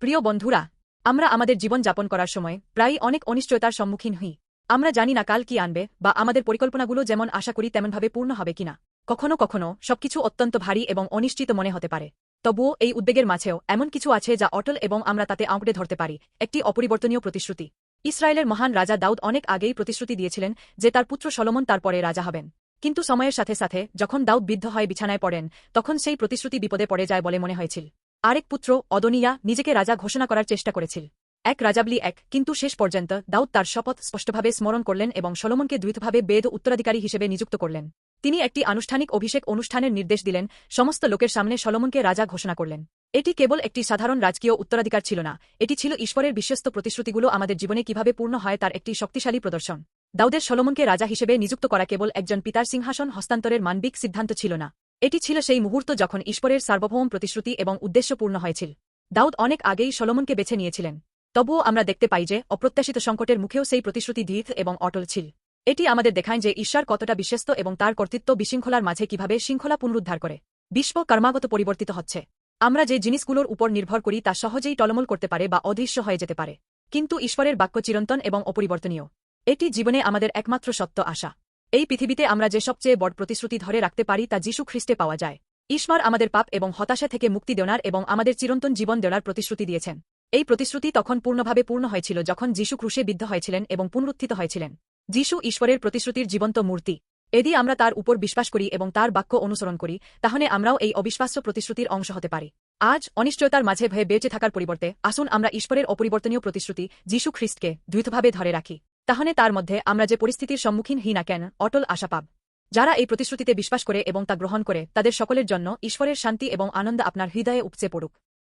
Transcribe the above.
প্রিয় বন্ধুরা, আমরা আমাদের জীবন যাপন করার সময় প্রায়ই অনেক অনিশ্চয়তার সম্মুখীন হই। আমরা জানি না কাল কি আনবে বা আমাদের পরিকল্পনাগুলো যেমন আশা করি তেমনভাবে পূর্ণ হবে কিনা। কখনো কখনো সবকিছু অত্যন্ত ভারী এবং অনিশ্চিত মনে হতে পারে। তবুও এই উদ্বেগের মাঝেও এমন কিছু আছে যা অটল এবং আমরা তাতে আঁকড়ে ধরতে পারি। একটি অপরিবর্তনীয় প্রতিশ্রুতি। ইসরায়েলের মহান রাজা দাউদ অনেক আগেই প্রতিশ্রুতি দিয়েছিলেন যে তার পুত্র সলমন তারপরে রাজা হবেন। কিন্তু সময়ের সাথে সাথে যখন দাউদ বিদ্ধ হয় বিছানায় পড়েন, তখন সেই প্রতিশ্রুতি বিপদে পড়ে যায় বলে মনে হয়েছিল। আরেক পুত্র অদনিয়া নিজেকে রাজা ঘোষণা করার চেষ্টা করেছিল। এক রাজাবলি এক, কিন্তু শেষ পর্যন্ত দাউদ তার শপথ স্পষ্টভাবে স্মরণ করলেন এবং সলমনকে দ্রুতভাবে বেদ উত্তরাধিকারী হিসেবে নিযুক্ত করলেন। তিনি একটি আনুষ্ঠানিক অভিষেক অনুষ্ঠানের নির্দেশ দিলেন, সমস্ত লোকের সামনে সলমনকে রাজা ঘোষণা করলেন। এটি কেবল একটি সাধারণ রাজকীয় উত্তরাধিকার ছিল না, এটি ছিল ঈশ্বরের বিশ্বস্ত প্রতিশ্রুতিগুলো আমাদের জীবনে কীভাবে পূর্ণ হয় তার একটি শক্তিশালী প্রদর্শন। দাউদের সলমনকে রাজা হিসেবে নিযুক্ত করা কেবল একজন পিতার সিংহাসন হস্তান্তরের মানবিক সিদ্ধান্ত ছিল না। এটি ছিল সেই মুহূর্ত যখন ঈশ্বরের সার্বভৌম প্রতিশ্রুতি এবং উদ্দেশ্য পূর্ণ হয়েছিল। দাউদ অনেক আগেই সলমনকে বেছে নিয়েছিলেন। তবুও আমরা দেখতে পাই যে, অপ্রত্যাশিত সংকটের মুখেও সেই প্রতিশ্রুতি দীর্ঘ এবং অটল ছিল। এটি আমাদের দেখায় যে ঈশ্বর কতটা বিশ্বস্ত এবং তার কর্তৃত্ব বিশৃঙ্খলার মাঝে কীভাবে শৃঙ্খলা পুনরুদ্ধার করে। বিশ্ব কর্মাগত পরিবর্তিত হচ্ছে। আমরা যে জিনিসগুলোর উপর নির্ভর করি তা সহজেই টলমল করতে পারে বা অদৃশ্য হয়ে যেতে পারে। কিন্তু ঈশ্বরের বাক্য চিরন্তন এবং অপরিবর্তনীয়। এটি জীবনে আমাদের একমাত্র সত্য আশা। এই পৃথিবীতে আমরা যে সবচেয়ে বড় প্রতিশ্রুতি ধরে রাখতে পারি তা যীশু খ্রিস্টে পাওয়া যায়। ঈশ্বর আমাদের পাপ এবং হতাশা থেকে মুক্তি দেওয়ার এবং আমাদের চিরন্তন জীবন দেওয়ার প্রতিশ্রুতি দিয়েছেন। এই প্রতিশ্রুতি তখন পূর্ণভাবে পূর্ণ হয়েছিল যখন যীশু ক্রুশে বিদ্ধ হয়েছিলেন এবং পুনরুত্থিত হয়েছিলেন। যীশু ঈশ্বরের প্রতিশ্রুতির জীবন্ত মূর্তি। এদি আমরা তার উপর বিশ্বাস করি এবং তার বাক্য অনুসরণ করি, তাহলে আমরাও এই অবিশ্বাস্য প্রতিশ্রুতির অংশ হতে পারি। আজ অনিশ্চয়তার মাঝে ভয়ে বেঁচে থাকার পরিবর্তে আসুন আমরা ঈশ্বরের অপরিবর্তনীয় প্রতিশ্রুতি যীশু খ্রিস্টকে দ্রুতভাবে ধরে রাখি। তাহলে তার মধ্যে আমরা যে পরিস্থিতির সম্মুখীন হই না কেন, অটল আশা পাব। যারা এই প্রতিশ্রুতিতে বিশ্বাস করে এবং তা গ্রহণ করে, তাদের সকলের জন্য ঈশ্বরের শান্তি এবং আনন্দ আপনার হৃদয়ে উপচে পড়ুক।